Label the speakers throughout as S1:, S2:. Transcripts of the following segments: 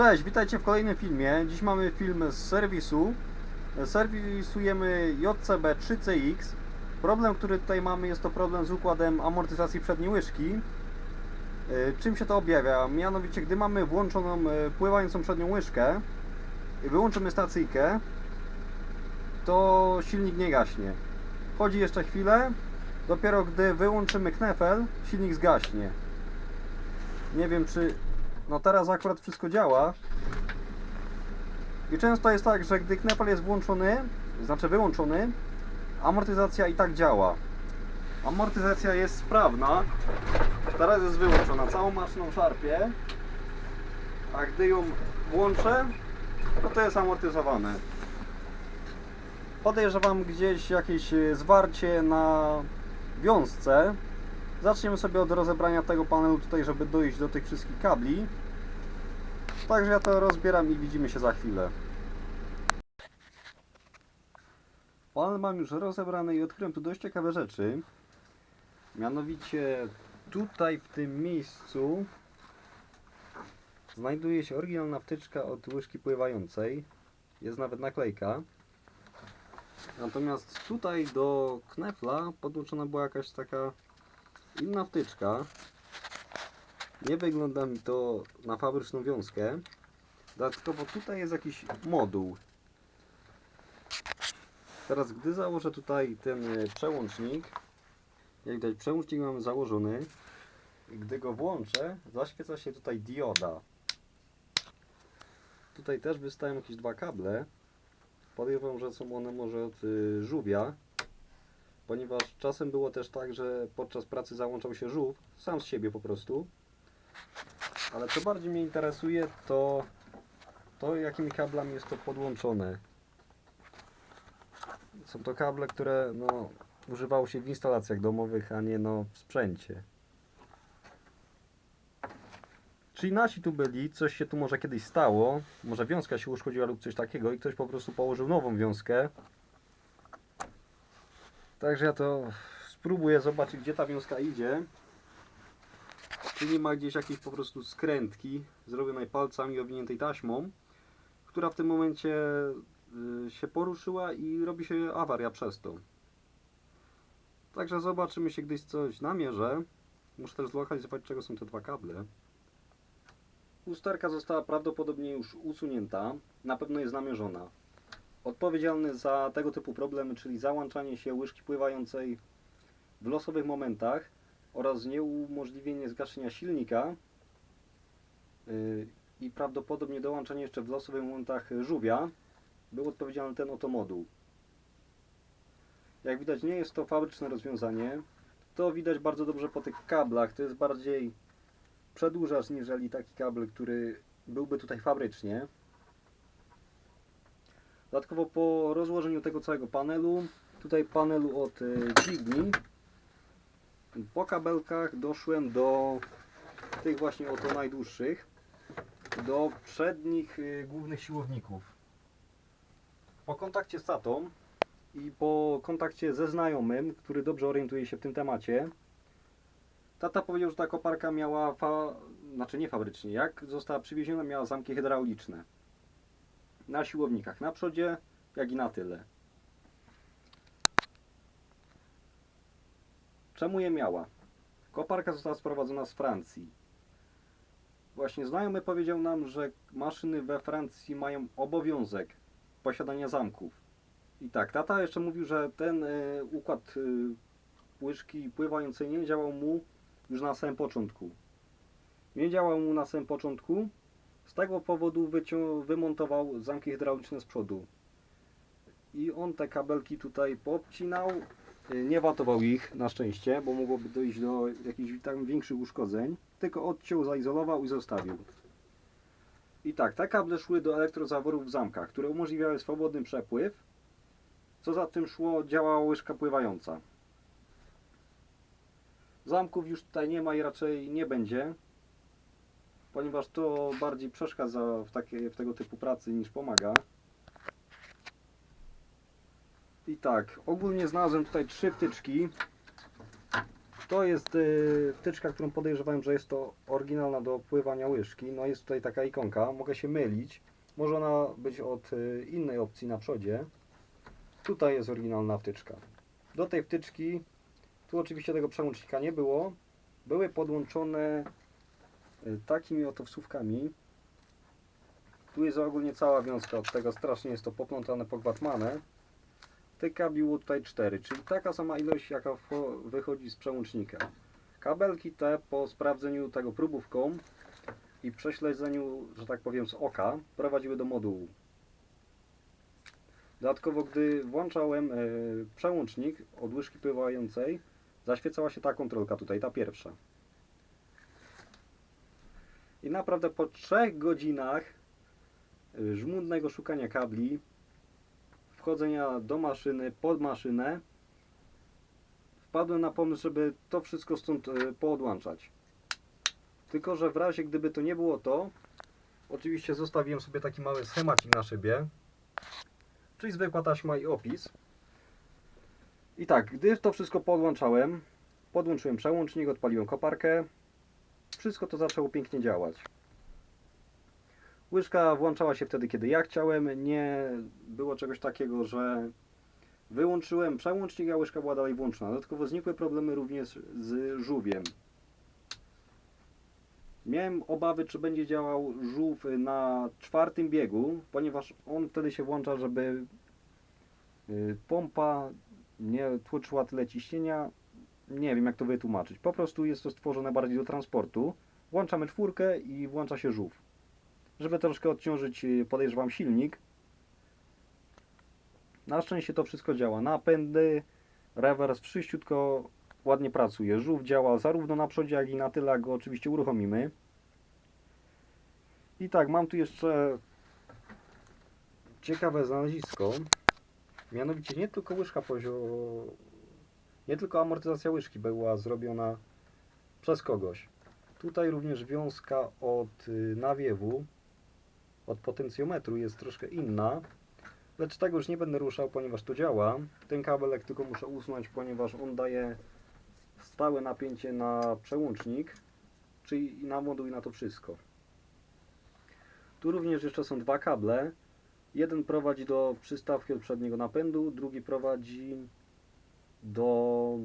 S1: Cześć, witajcie w kolejnym filmie. Dziś mamy film z serwisu. Serwisujemy JCB 3CX. Problem, który tutaj mamy, jest to problem z układem amortyzacji przedniej łyżki. E, Czym się to objawia? Mianowicie, gdy mamy włączoną e, pływającą przednią łyżkę i wyłączymy stacyjkę, to silnik nie gaśnie. Chodzi jeszcze chwilę, dopiero gdy wyłączymy knefel, silnik zgaśnie. Nie wiem czy no teraz akurat wszystko działa. I często jest tak, że gdy knepel jest włączony, znaczy wyłączony, amortyzacja i tak działa. Amortyzacja jest sprawna. Teraz jest wyłączona. Całą maszyną szarpie. A gdy ją włączę, no to jest amortyzowane. Podejrzewam gdzieś jakieś zwarcie na wiązce. Zaczniemy sobie od rozebrania tego panelu tutaj, żeby dojść do tych wszystkich kabli. Także ja to rozbieram i widzimy się za chwilę. Panel mam już rozebrany i odkryłem tu dość ciekawe rzeczy. Mianowicie tutaj w tym miejscu znajduje się oryginalna wtyczka od łyżki pływającej. Jest nawet naklejka. Natomiast tutaj do knefla podłączona była jakaś taka inna wtyczka. Nie wygląda mi to na fabryczną wiązkę. Dodatkowo tutaj jest jakiś moduł. Teraz gdy założę tutaj ten e, przełącznik, jak widać przełącznik mamy założony. Gdy go włączę, zaświeca się tutaj dioda. Tutaj też wystają jakieś dwa kable. Podejrzewam, że są one może od y, żółwia ponieważ czasem było też tak, że podczas pracy załączał się żółw, sam z siebie po prostu. Ale co bardziej mnie interesuje, to to jakimi kablami jest to podłączone. Są to kable, które no, używało się w instalacjach domowych, a nie no, w sprzęcie. Czyli nasi tu byli, coś się tu może kiedyś stało, może wiązka się uszkodziła lub coś takiego i ktoś po prostu położył nową wiązkę Także ja to spróbuję zobaczyć, gdzie ta wiązka idzie. Czy nie ma gdzieś jakiejś po prostu skrętki zrobionej palcami owiniętej taśmą, która w tym momencie y, się poruszyła i robi się awaria przez to. Także zobaczymy się gdzieś coś namierzę. Muszę też zlokalizować, czego są te dwa kable. Usterka została prawdopodobnie już usunięta. Na pewno jest namierzona odpowiedzialny za tego typu problemy, czyli załączanie się łyżki pływającej w losowych momentach oraz nieumożliwienie zgaszenia silnika yy, i prawdopodobnie dołączenie jeszcze w losowych momentach żółwia był odpowiedzialny ten oto moduł. Jak widać nie jest to fabryczne rozwiązanie. To widać bardzo dobrze po tych kablach. To jest bardziej przedłużacz niżeli taki kabel, który byłby tutaj fabrycznie. Dodatkowo po rozłożeniu tego całego panelu, tutaj panelu od e, dźwigni, po kabelkach doszłem do tych właśnie oto najdłuższych, do przednich e, głównych siłowników. Po kontakcie z tatą i po kontakcie ze znajomym, który dobrze orientuje się w tym temacie, tata powiedział, że ta koparka miała, fa... znaczy nie fabrycznie, jak została przywieziona miała zamki hydrauliczne na siłownikach na przodzie, jak i na tyle. Czemu je miała? Koparka została sprowadzona z Francji. Właśnie znajomy powiedział nam, że maszyny we Francji mają obowiązek posiadania zamków. I tak, tata jeszcze mówił, że ten y, układ y, łyżki pływającej nie działał mu już na samym początku. Nie działał mu na samym początku, z tego powodu wymontował zamki hydrauliczne z przodu. I on te kabelki tutaj popcinał. Nie watował ich na szczęście, bo mogłoby dojść do jakichś tam większych uszkodzeń. Tylko odciął, zaizolował i zostawił. I tak, te kable szły do elektrozaworów w zamkach, które umożliwiały swobodny przepływ. Co za tym szło, działała łyżka pływająca. Zamków już tutaj nie ma i raczej nie będzie, ponieważ to bardziej przeszkadza w, takie, w tego typu pracy niż pomaga. I tak, ogólnie znalazłem tutaj trzy wtyczki. To jest y, wtyczka, którą podejrzewałem, że jest to oryginalna do pływania łyżki. No jest tutaj taka ikonka, mogę się mylić. Może ona być od y, innej opcji na przodzie. Tutaj jest oryginalna wtyczka. Do tej wtyczki, tu oczywiście tego przełącznika nie było, były podłączone takimi oto wsówkami. Tu jest ogólnie cała wiązka od tego, strasznie jest to poplątane, pogwatmane. Tych kabli tutaj 4, czyli taka sama ilość jaka wychodzi z przełącznika. Kabelki te po sprawdzeniu tego próbówką i prześledzeniu, że tak powiem, z oka prowadziły do modułu. Dodatkowo, gdy włączałem e, przełącznik od łyżki pływającej, zaświecała się ta kontrolka tutaj, ta pierwsza. I naprawdę po 3 godzinach e, żmudnego szukania kabli, wchodzenia do maszyny, pod maszynę, wpadłem na pomysł, żeby to wszystko stąd e, poodłączać. Tylko, że w razie gdyby to nie było to, oczywiście zostawiłem sobie taki mały schemacik na szybie, czyli zwykła taśma i opis. I tak, gdy to wszystko podłączałem, podłączyłem przełącznik, odpaliłem koparkę, wszystko to zaczęło pięknie działać. Łyżka włączała się wtedy, kiedy ja chciałem. Nie było czegoś takiego, że wyłączyłem przełącznik, a łyżka była dalej włączona. Dodatkowo znikły problemy również z żółwiem. Miałem obawy, czy będzie działał żółw na czwartym biegu, ponieważ on wtedy się włącza, żeby y, pompa nie tłoczyła tyle ciśnienia. Nie wiem, jak to wytłumaczyć. Po prostu jest to stworzone bardziej do transportu. Włączamy czwórkę i włącza się żółw. Żeby troszkę odciążyć, y, podejrzewam, silnik. Na szczęście to wszystko działa. Napędy, rewers, wszyściutko ładnie pracuje. Żółw działa zarówno na przodzie, jak i na tyle, jak go oczywiście uruchomimy. I tak, mam tu jeszcze ciekawe znalezisko. Mianowicie nie tylko łyżka pozio... Nie tylko amortyzacja łyżki była zrobiona przez kogoś. Tutaj również wiązka od y, nawiewu, od potencjometru jest troszkę inna. Lecz tego już nie będę ruszał, ponieważ to działa. Ten kabelek tylko muszę usunąć, ponieważ on daje stałe napięcie na przełącznik, czyli na moduł i na to wszystko. Tu również jeszcze są dwa kable. Jeden prowadzi do przystawki od przedniego napędu, drugi prowadzi do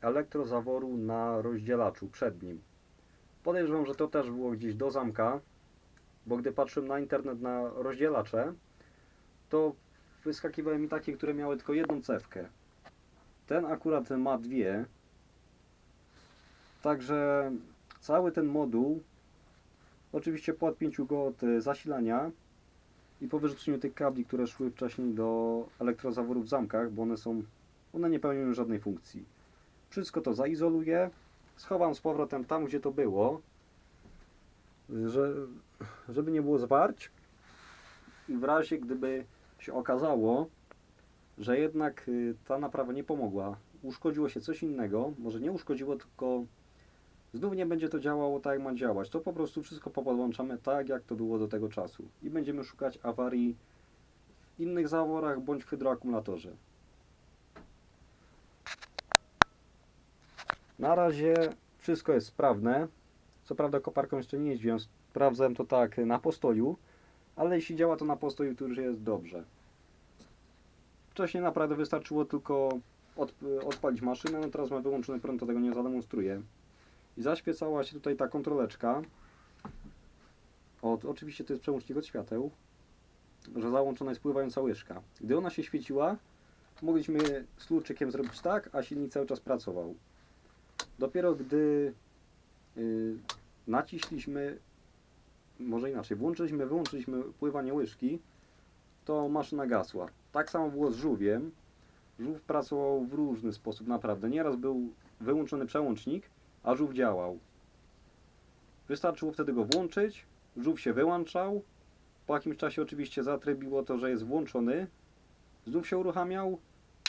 S1: elektrozaworu na rozdzielaczu przednim. Podejrzewam, że to też było gdzieś do zamka, bo gdy patrzyłem na internet na rozdzielacze, to wyskakiwały mi takie, które miały tylko jedną cewkę. Ten akurat ma dwie. Także cały ten moduł, oczywiście po odpięciu go od zasilania i po wyrzuceniu tych kabli, które szły wcześniej do elektrozaworów w zamkach, bo one są, one nie pełnią żadnej funkcji. Wszystko to zaizoluję, schowam z powrotem tam, gdzie to było, że, żeby nie było zwarć i w razie gdyby się okazało, że jednak y, ta naprawa nie pomogła, uszkodziło się coś innego, może nie uszkodziło, tylko znów nie będzie to działało tak, jak ma działać, to po prostu wszystko popodłączamy tak, jak to było do tego czasu i będziemy szukać awarii w innych zaworach bądź w hydroakumulatorze. Na razie wszystko jest sprawne. Co prawda koparką jeszcze nie jeździłem, sprawdzałem to tak na postoju, ale jeśli działa to na postoju, to już jest dobrze. Wcześniej naprawdę wystarczyło tylko od, odpalić maszynę, no teraz ma wyłączony prąd, to tego nie zademonstruję. I zaświecała się tutaj ta kontroleczka. Od, oczywiście to jest przełącznik od świateł, że załączona jest pływająca łyżka. Gdy ona się świeciła, mogliśmy z kluczykiem zrobić tak, a silnik cały czas pracował. Dopiero gdy yy, naciśliśmy, może inaczej, włączyliśmy, wyłączyliśmy pływanie łyżki, to maszyna gasła. Tak samo było z żółwiem. Żółw pracował w różny sposób, naprawdę. Nieraz był wyłączony przełącznik, a żółw działał. Wystarczyło wtedy go włączyć, żółw się wyłączał. Po jakimś czasie oczywiście zatrybiło to, że jest włączony. Znów się uruchamiał,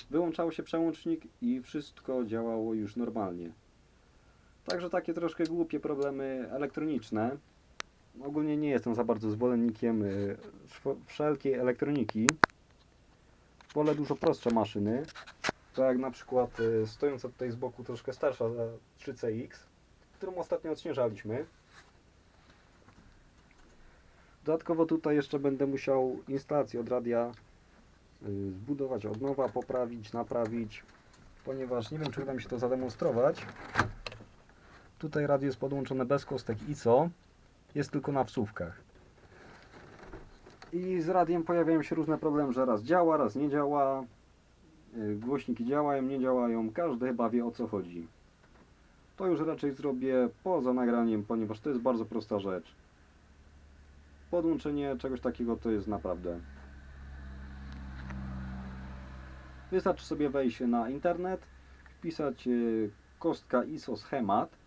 S1: wyłączał się przełącznik i wszystko działało już normalnie. Także takie troszkę głupie problemy elektroniczne. Ogólnie nie jestem za bardzo zwolennikiem y, wszelkiej elektroniki. Wolę dużo prostsze maszyny. To jak na przykład y, stojąca tutaj z boku troszkę starsza za 3CX, którą ostatnio odśnieżaliśmy. Dodatkowo tutaj jeszcze będę musiał instalację od radia y, zbudować od nowa, poprawić, naprawić, ponieważ nie wiem czy uda mi się to zademonstrować. Tutaj radio jest podłączone bez kostek ISO, jest tylko na wsówkach. I z radiem pojawiają się różne problemy, że raz działa, raz nie działa. Y, Głośniki działają, nie działają, każdy chyba wie o co chodzi. To już raczej zrobię poza nagraniem, ponieważ to jest bardzo prosta rzecz. Podłączenie czegoś takiego to jest naprawdę. Wystarczy sobie wejść na internet, wpisać y, kostka ISO schemat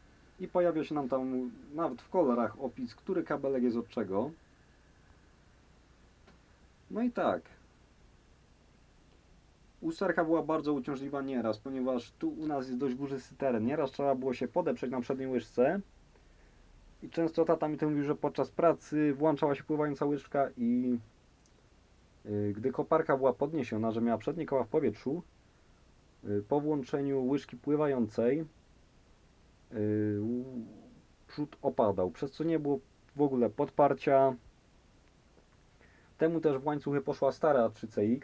S1: i pojawia się nam tam nawet w kolorach opis, który kabelek jest od czego. No i tak. Usterka była bardzo uciążliwa nieraz, ponieważ tu u nas jest dość górzysty teren. Nieraz trzeba było się podeprzeć na przedniej łyżce. I często tata mi to mówił, że podczas pracy włączała się pływająca łyżka i y, gdy koparka była podniesiona, że miała przednie koła w powietrzu, y, po włączeniu łyżki pływającej przód opadał, przez co nie było w ogóle podparcia. Temu też w łańcuchy poszła stara 3CX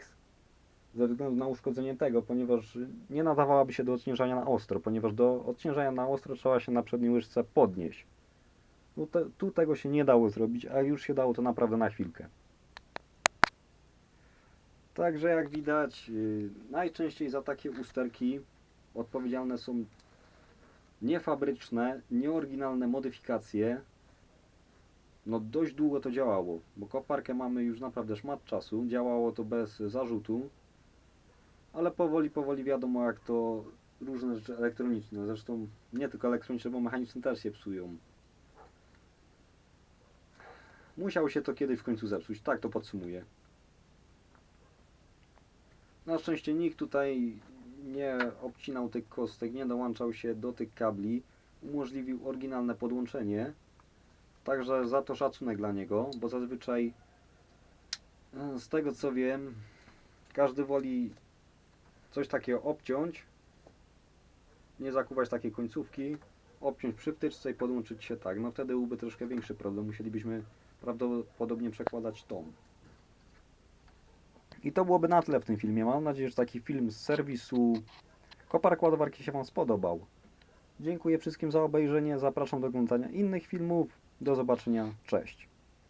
S1: ze względu na uszkodzenie tego, ponieważ nie nadawałaby się do odciężania na ostro, ponieważ do odciężania na ostro trzeba się na przedniej łyżce podnieść. No te, tu tego się nie dało zrobić, a już się dało to naprawdę na chwilkę. Także jak widać, yy, najczęściej za takie usterki odpowiedzialne są niefabryczne, nieoryginalne modyfikacje. No dość długo to działało, bo koparkę mamy już naprawdę szmat czasu, działało to bez zarzutu, ale powoli, powoli wiadomo jak to różne rzeczy elektroniczne, zresztą nie tylko elektroniczne, bo mechaniczne też się psują. Musiał się to kiedyś w końcu zepsuć, tak to podsumuję. Na szczęście nikt tutaj nie obcinał tych kostek, nie dołączał się do tych kabli, umożliwił oryginalne podłączenie. Także za to szacunek dla niego, bo zazwyczaj e, z tego co wiem, każdy woli coś takiego obciąć, nie zakuwać takiej końcówki, obciąć przy wtyczce i podłączyć się tak. No wtedy byłby troszkę większy problem, musielibyśmy prawdopodobnie przekładać tom. I to byłoby na tyle w tym filmie. Mam nadzieję, że taki film z serwisu Koparek Ładowarki się Wam spodobał. Dziękuję wszystkim za obejrzenie. Zapraszam do oglądania innych filmów. Do zobaczenia. Cześć.